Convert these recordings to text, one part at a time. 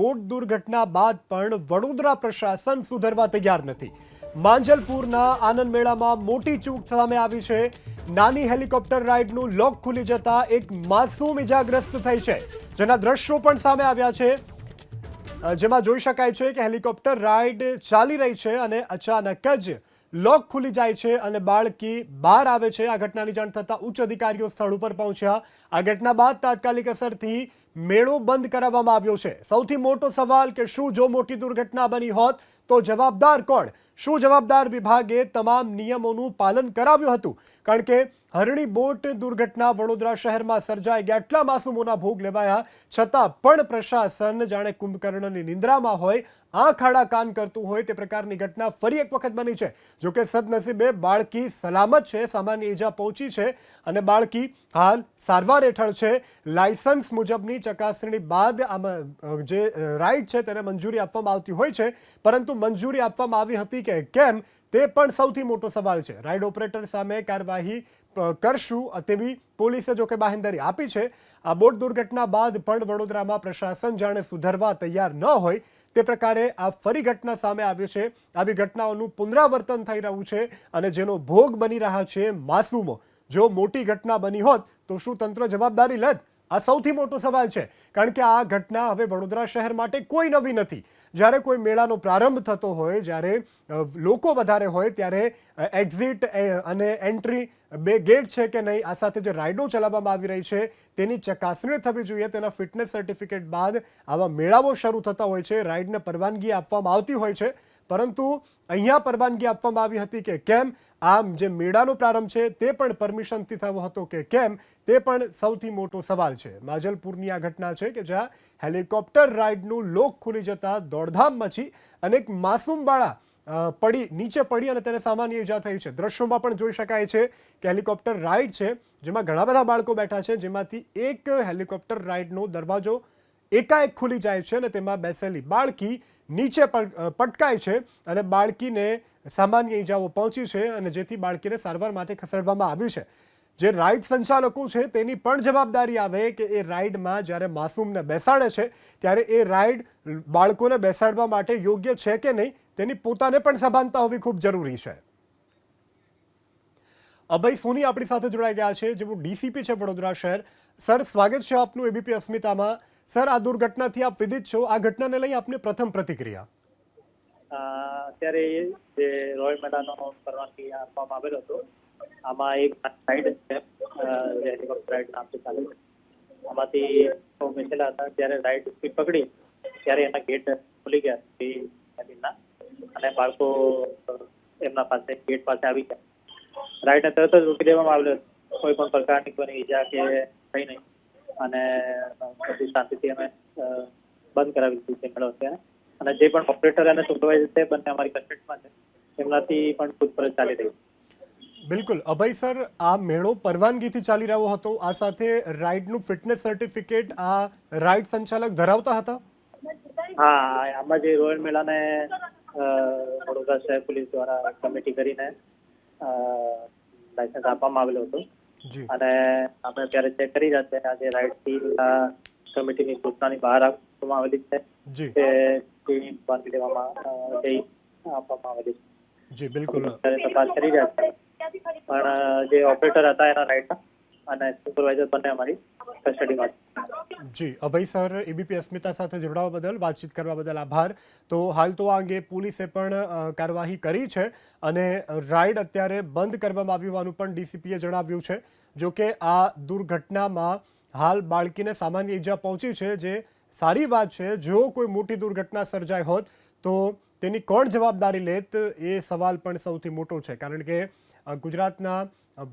Boat દુર્ઘટના બાદ પણ વડોદરા પ્રશાસન સુધરવા તૈયાર નથી. માંજલપુરના આનંદ મેળામાં મોટી ચૂક સામે આવી છે. નાની હેલિકોપ્ટર રાઇડનું લોક ખુલી જતા એક માસૂમ ઇજાગ્રસ્ત થઈ છે. જેના દ્રશ્યો પણ સામે આવ્યા છે. જેમાં જોઈ શકાય છે કે હેલિકોપ્ટર રાઇડ ચાલી રહી છે અને અચાનક જ લોક ખુલી જાય છે અને બાળકી બહાર આવે છે. આ ઘટનાની જાણ થતાં ઉચ્ચ અધિકારીઓ સ્થળ ઉપર પહોંચ્યા. આ ઘટના બાદ તાત્કાલિક અસરથી મેળો બંધ કરાવવામાં આવ્યો છે. સૌથી મોટો સવાલ કે શું જો મોટી દુર્ઘટના બની હોત તો જવાબદાર કોણ? શું જવાબદાર વિભાગે તમામ નિયમોનું પાલન કરાવ્યું હતું? કારણ કે હરણી બોટ દુર્ઘટના વડોદરા શહેરમાં સર્જાઈ ગયા. એટલા માસૂમોના ભોગ લેવાયા. છતાં પણ પ્રશાસન જાણે કુંભકર્ણની નિંદ્રામાં હોય આંખ આડા કાન કરતું હોય તે પ્રકારની ઘટના ફરી એક વખત બની છે. જોકે સદનસીબે બાળકી સલામત છે, સામાન્ય ઈજા પહોંચી છે અને બાળકી હાલ સારવાર હેઠળ છે. લાયસન્સ મુજબની ચકાસણી બાદ આમાં જે રાઇડ છે તેને મંજૂરી આપવામાં આવતી હોય છે. પરંતુ મંજૂરી આપવામાં આવી હતી કે કેમ તે પણ સૌથી મોટો સવાલ છે. રાઇડ ઓપરેટર સામે કાર્યવાહી કરશું તેવી પોલીસે જોકે બાહેંધરી આપી છે. આ બોટ દુર્ઘટના બાદ પણ વડોદરામાં પ્રશાસન જાણે સુધરવા તૈયાર ન હોય તે પ્રકારે આ ફરી ઘટના સામે આવી છે. આવી ઘટનાઓનું પુનરાવર્તન થઈ રહ્યું છે અને જેનો ભોગ બની રહ્યા છે માસૂમો. જો મોટી ઘટના બની હોત તો શું તંત્ર જવાબદારી લેત? આ સૌથી મોટો સવાલ છે, કારણ કે આ ઘટના હવે વડોદરા શહેર માટે કોઈ નવી નથી. જ્યારે કોઈ મેળાનો પ્રારંભ થતો હોય, જ્યારે લોકો વધારે હોય, ત્યારે એક્ઝિટ અને એન્ટ્રી બે ગેટ છે કે નહીં, આ સાથે જે રાઇડો ચલાવવામાં આવી રહી છે, તેની ચકાસણી થવી જોઈએ. તેના ફિટનેસ સર્ટિફિકેટ બાદ આવા મેળાઓ શરૂ થતા હોય છે. રાઇડને પરવાનગી આપવામાં આવતી હોય છે. પરંતુ અહીંયા પરવાનગી આપવામાં આવી હતી કે કેમ? આમ જે મેળાનો પ્રારંભ છે તે પણ પરમિશનથી થયો હતો કે કેમ? તે પણ સૌથી મોટો સવાલ છે. માજલપુરની આ ઘટના છે કે જ્યાં હેલિકોપ્ટર રાઇડનું લોક ખુલી જતા દોડધામ મચી અને માસૂમ બાળા પડી, નીચે પડી અને તેને સામાન્ય ઈજા થઈ છે. દ્રશ્યોમાં પણ જોઈ શકાય છે કે હેલિકોપ્ટર રાઇડ છે જેમાં ઘણા બધા બાળકો બેઠા છે. જેમાંથી એક હેલિકોપ્ટર રાઇડનો દરવાજો એકાએક ખુલી જાય છે અને તેમાં બેસેલી બાળકી નીચે પટકાય છે અને બાળકીને સામાન્ય ઈજાઓ પહોંચી છે અને જેથી બાળકીને સારવાર માટે ખસેડવામાં આવ્યું છે. જે રાઇડ સંચાલકો છે તેની પણ જવાબદારી આવે કે એ રાઇડમાં જ્યારે માસૂમને બેસાડે છે, ત્યારે એ રાઇડ બાળકોને બેસાડવા માટે યોગ્ય છે કે નહીં તેની પોતાને પણ સભાનતા હોવી ખૂબ જરૂરી છે. અભય સોની આપણી સાથે જોડાઈ ગયા છે, જેઓ ડીસીપી છે વડોદરા શહેર. સર, સ્વાગત છે આપનું એબીપી અસ્મિતામાં. સર, આ દુર્ઘટનાથી આપ વિદિત છો. આ ઘટનાને લઈ આપની પ્રથમ પ્રતિક્રિયા. અત્યારે જે રોયલ મેડાનો પરવાનગી આપવામાં આવેલો હતો, આમાં એક સાઈડ છે. હેલિકોપ્ટર રાઈડ નામથી ચાલે છે. આમાંથી બેસેલા હતા. ત્યારે રાઈડ સ્પીડ પકડી, ત્યારે એના ગેટ ખુલી ગયા અને બાળકો એમના પાસે ગેટ પાસે આવી ગયા. રાઈડને તરત જ રોકી દેવામાં આવેલો કોઈ પણ પ્રકારની કોઈ ઈજા કે થઈ નહીં. અને પછી શાંતિથી અમે બંધ કરાવી દીધી છે મેળો અત્યારે. અને જે પણ ઓપરેટર અને સુપરવાઇઝર છે બંને અમારી કન્ટેક્ટમાં છે. એમનાથી પણ પૂછપરછ ચાલી રહી છે. બિલકુલ. અભય સર આ મેળો પરવાનગીથી ચાલી રહ્યો હતો. આ સાથે રાઇડનું ફિટનેસ સર્ટિફિકેટ આ રાઇડ સંચાલક ધરાવતા હતા? હા આમાં જે રોયલ મેળાને વડોદરા શહેર પોલીસ દ્વારા કમિટી કરીને લાયસન્સ આપવામાં આવેલું હતું. અને આપણે અત્યારે ચેક કરી રહ્યા છે. આજે રાઇડથી કમિટીની સૂચનાની બહાર આપવામાં આવેલી છે કે તેની બાંધી દેવામાં જઈ આપવામાં આવેલી છે. જી બિલકુલ. તપાસ કરી રહ્યા છે. પણ જે ઓપરેટર હતા એના રાઇડના અને સુપરવાઇઝર બંને અમારી કસ્ટડીમાં જી, અભય સર એબીપી અસ્મિતા સાથે જોડાવા બદલ, વાતચીત કરવા બદલ આભાર. તો હાલ તો આ અંગે પોલીસે પણ કાર્યવાહી કરી છે અને રાઇડ અત્યારે બંધ કરવામાં આવ્યું હોવાનું પણ ડીસીપીએ જણાવ્યું છે. જો કે આ દુર્ઘટનામાં હાલ બાળકીને સામાન્ય ઈજા પહોંચી છે, જે સારી વાત છે. જો કોઈ મોટી દુર્ઘટના સર્જાઈ હોત, તો તેની કોણ જવાબદારી લેત એ સવાલ પણ સૌથી મોટો છે. કારણ કે ગુજરાતના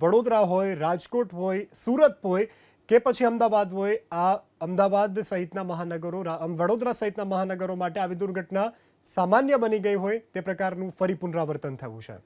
વડોદરા હોય, રાજકોટ હોય, સુરત હોય કે પછી અમદાવાદ હોય, આ અમદાવાદ સહિતના મહાનગરો વડોદરા સહિતના મહાનગરો માટે આવી દુર્ઘટના સામાન્ય બની ગઈ હોય તે પ્રકારનું ફરી પુનરાવર્તન થયું છે.